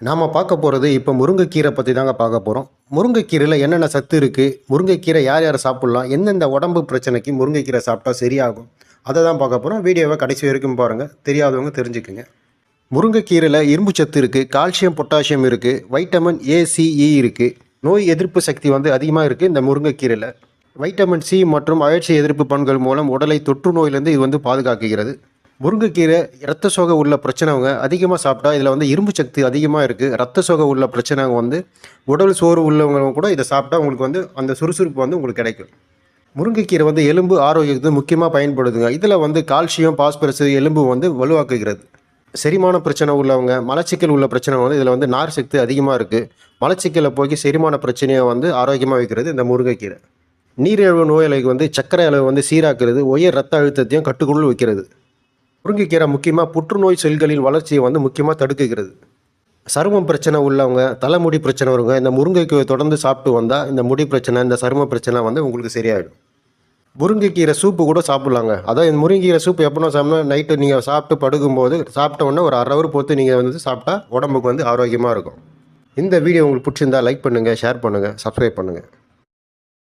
நாம் பார்க்க போகிறது இப்போ முருங்கைக்கீரை பற்றி தாங்க பார்க்க போகிறோம் முருங்கைக்கீரையில் என்னென்ன சத்து இருக்குது முருங்கைக்கீரை யார் யார் சாப்பிட்லாம்? எந்தெந்த உடம்பு பிரச்சனைக்கு முருங்கைக்கீரை சாப்பிட்டா சரியாகும்? அதை தான் பார்க்க போகிறோம் வீடியோவை கடைசி வரைக்கும் பாருங்கள் தெரியாதவங்க தெரிஞ்சுக்குங்க. முருங்கைக்கீரையில் இரும்பு சத்து இருக்குது கால்சியம் பொட்டாசியம் இருக்குது vitamin A C E e இருக்குது நோய் எதிர்ப்பு சக்தி வந்து அதிகமாக இருக்குது இந்த முருங்கைக்கீரையில். வைட்டமின் சி மற்றும் அழற்சி எதிர்ப்பு பண்புகள் மூலம் உடலை தொற்று நோயிலிருந்து இது வந்து பாதுகாக்கிறது முருங்கைக்கீரை ரத்த சோகை உள்ள பிரச்சனைவங்க அதிகமாக சாப்பிட்டா இதில் வந்து இரும்பு சக்தி அதிகமாக இருக்குது ரத்த சோகை உள்ள பிரச்சனைவங்க வந்து உடல் சோறு உள்ளவங்க கூட இதை சாப்பிட்டா உங்களுக்கு வந்து அந்த சுறுசுறுப்பு வந்து உங்களுக்கு கிடைக்கும். முருங்கைக்கீரை வந்து எலும்பு ஆரோக்கியத்துக்கு முக்கியமாக பயன்படுதுங்க. இதில் வந்து கால்சியம் பாஸ்பரஸ் எலும்பு வந்து வலுவாக்குகிறது. செரிமான பிரச்சனை உள்ளவங்க மலச்சிக்கல் உள்ள பிரச்சனை வந்து இதில் வந்து நார் சக்தி அதிகமாக இருக்குது மலச்சிக்கலை போக்கி செரிமான பிரச்சனையை வந்து ஆரோக்கியமாக வைக்கிறது இந்த முருங்கைக்கீரை. நீரிழிவு நோயாளிக்கு வந்து சர்க்கரை அளவு வந்து சீராக்குறது உயர் ரத்த அழுத்தத்தையும் கட்டுக்குள் வைக்கிறது. முருங்கைக்கீரை முக்கியமாக புற்றுநோய் செல்களின் வளர்ச்சியை வந்து முக்கியமாக தடுக்குகிறது. சருமம் பிரச்சனை உள்ளவங்க தலைமுடி பிரச்சனை வருங்க இந்த முருங்கைக்கீரை தொடர்ந்து சாப்பிட்டு வந்தால் இந்த முடி பிரச்சனை இந்த சரும பிரச்சனை வந்து உங்களுக்கு சரியாயிடும். முருங்கைக்கீரை சூப்பு கூட சாப்பிட்லாங்க. அதான் இந்த முருங்கைக்கீரை சூப் எப்போனா சாப்பிட்னா நைட்டு நீங்கள் சாப்பிட்டு படுக்கும்போது சாப்பிட்ட உடனே ஒரு அரை ஹவர் பொறுத்து நீங்கள் வந்து சாப்பிட்டா உடம்புக்கு வந்து ஆரோக்கியமாக இருக்கும். இந்த வீடியோ உங்களுக்கு பிடிச்சிருந்தா லைக் பண்ணுங்கள் ஷேர் பண்ணுங்கள் சப்ஸ்கிரைப் பண்ணுங்கள்